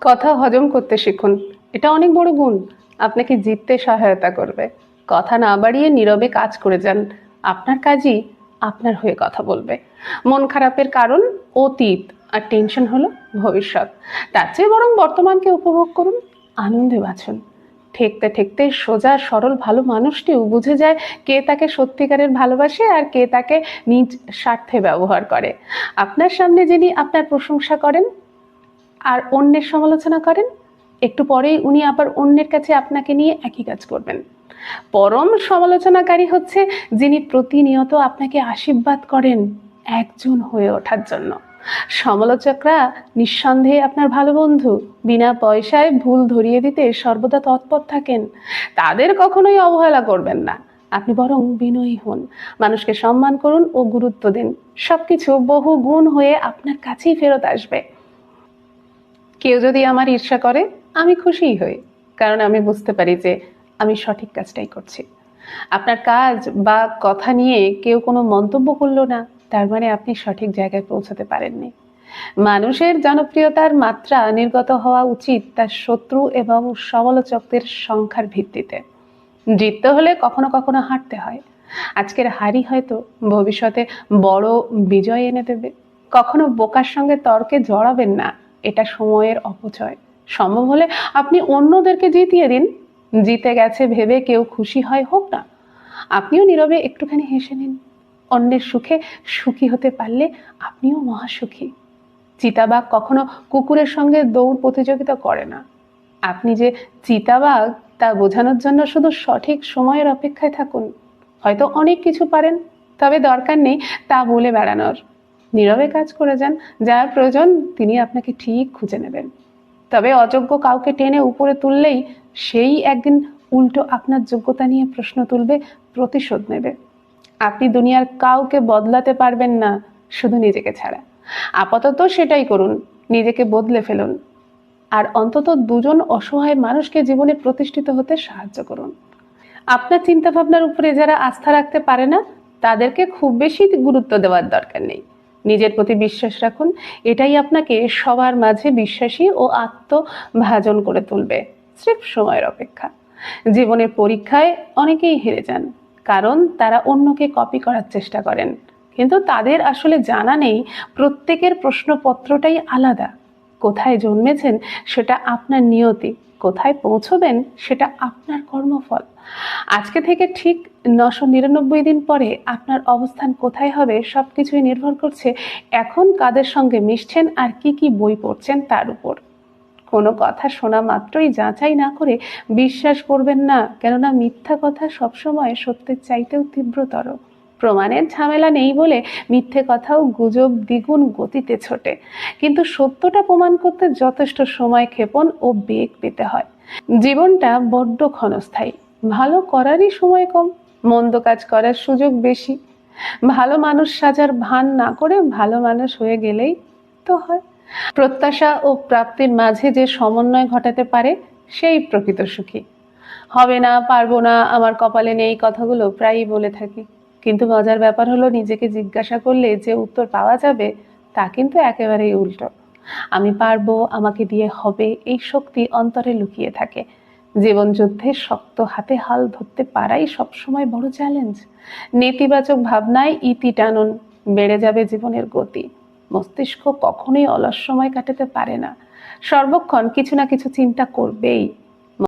কথা হজম করতে শিখুন। এটা অনেক বড় গুণ। আপনাকে জিততে সহায়তা করবে। কথা না বাড়িয়ে নীরবে কাজ করে যান। আপনার কাজই আপনার হয়ে কথা বলবে। মন খারাপের কারণ অতীত আর টেনশন হলো ভবিষ্যৎ। তার চেয়ে বরং বর্তমানকে উপভোগ করুন, আনন্দে বাঁচুন। ঠেকতে ঠেকতে সোজা, সরল, ভালো মানুষটিও বুঝে যায় কে তাকে সত্যিকারের ভালোবাসে আর কে তাকে নিজ স্বার্থে ব্যবহার করে। আপনার সামনে যিনি আপনার প্রশংসা করেন আর অন্যের সমালোচনা করেন, একটু পরেই উনি আবার অন্যের কাছে আপনাকে নিয়ে একই কাজ করবেন। পরম সমালোচনাকারী হচ্ছে যিনি প্রতিনিয়ত আপনাকে আশীর্বাদ করেন একজন হয়ে ওঠার জন্য। সমালোচকরা নিঃসন্দেহে আপনার ভালো বন্ধু, বিনা পয়সায় ভুল ধরিয়ে দিতে সর্বদা তৎপর থাকেন। তাদের কখনোই অবহেলা করবেন না। আপনি বরং বিনয়ী হন, মানুষকে সম্মান করুন ও গুরুত্ব দিন। সবকিছু বহু গুণ হয়ে আপনার কাছেই ফেরত আসবে। কেউ যদি আমার ঈর্ষা করে, আমি খুশিই হই। কারণ আমি বুঝতে পারি যে আমি সঠিক কাজটাই করছি। আপনার কাজ বা কথা নিয়ে কেউ কোনো মন্তব্য করল না, তার মানে আপনি সঠিক জায়গায় পৌঁছাতে পারেননি। মানুষের জনপ্রিয়তার মাত্রা নির্গত হওয়া উচিত তার শত্রু এবং সমালোচকদের সংখ্যার ভিত্তিতে। জিততে হলে কখনো কখনো হারতে হয়। আজকের হারই হয়তো ভবিষ্যতে বড় বিজয় এনে দেবে। কখনো বোকার সঙ্গে তর্কে জড়াবেন না। এটা সময়ের অপচয়। সম্ভব হলে আপনি অন্যদেরকে জিতিয়ে দিন। জিতে গেছে ভেবে কেউ খুশি হয় হোক না। আপনিও নীরবে একটুখানি হেসে নিন। অন্যের সুখে সুখী হতে পারলে আপনিও মহাসুখী। চিতাবাঘ কখনো কুকুরের সঙ্গে দৌড় প্রতিযোগিতা করে না। আপনি যে চিতাবাঘ, তা বোঝানোর জন্য শুধু সঠিক সময়ের অপেক্ষায় থাকুন। হয়তো অনেক কিছু পারেন, তবে দরকার নেই তা বলে বেড়ানোর। নীরবে কাজ করে যান, যার প্রয়োজন তিনি আপনাকে ঠিক খুঁজে নেবেন। তবে অযোগ্য কাউকে টেনে উপরে তুললেই সেই একদিন উল্টো আপনার যোগ্যতা নিয়ে প্রশ্ন তুলবে, প্রতিশোধ নেবে। আপনি দুনিয়ার কাউকে বদলাতে পারবেন না, শুধু নিজেকে ছাড়া। আপাতত সেটাই করুন, নিজেকে বদলে ফেলুন। আর অন্তত দুজন অসহায় মানুষকে জীবনে প্রতিষ্ঠিত হতে সাহায্য করুন। আপনার চিন্তা ভাবনার উপরে যারা আস্থা রাখতে পারে না, তাদেরকে খুব বেশি গুরুত্ব দেওয়ার দরকার নেই। নিজের প্রতি বিশ্বাস রাখুন। এটাই আপনাকে সবার মাঝে বিশ্বাসী ও আত্মভাজন করে তুলবে। স্রেফ সময়ের অপেক্ষা। জীবনের পরীক্ষায় অনেকেই হেরে যান, কারণ তারা অন্যকে কপি করার চেষ্টা করেন। কিন্তু তাদের আসলে জানা নেই, প্রত্যেকের প্রশ্নপত্রটাই আলাদা। কোথায় জন্মেছেন সেটা আপনার নিয়তি। কোথায় পৌঁছবেন সেটা আপনার কর্মফল। আজকে থেকে ঠিক নশো নিরানব্বই দিন পরে আপনার অবস্থান কোথায় হবে সব কিছুই নির্ভর করছে এখন কাদের সঙ্গে মিশছেন আর কি কি বই পড়ছেন তার উপর। কোনো কথা শোনা মাত্রই যাচাই না করে বিশ্বাস করবেন না, কেননা মিথ্যা কথা সবসময় সত্যের চাইতেও তীব্রতর। প্রমাণের ঝামেলা নেই বলে মিথ্যে কথাও গুজব দ্বিগুণ গতিতে ছোটে। কিন্তু সত্যটা প্রমাণ করতে যথেষ্ট সময় ক্ষেপণ ও বেগ পেতে হয়। জীবনটা বড্ড ক্ষণস্থায়ী। ভালো করারই সময় কম, মন্দ কাজ করার সুযোগ বেশি। ভালো মানুষ সাজার ভান না করে ভালো মানুষ হয়ে গেলেই তো হয়। প্রত্যাশা ও প্রাপ্তির মাঝে যে সমন্বয় ঘটাতে পারে, সেই প্রকৃত সুখী। হবে না, পারব না, আমার কপালে নেই কথাগুলো প্রায়ই বলে থাকি। কিন্তু মজার ব্যাপার হলো নিজেকে জিজ্ঞাসা করলে যে উত্তর পাওয়া যাবে, তা কিন্তু একেবারেই উল্টো। আমি পারব, আমাকে দিয়ে হবে, এই শক্তি অন্তরে লুকিয়ে থাকে। জীবন যুদ্ধে শক্ত হাতে হাল ধরতে পারাই সবসময় বড় চ্যালেঞ্জ নেতিবাচক ভাবনায় ইতি টানুন, বেড়ে যাবে জীবনের গতি। মস্তিষ্ক কখনোই অলস সময় কাটাতে পারে না। সর্বক্ষণ কিছু না কিছু চিন্তা করবেই।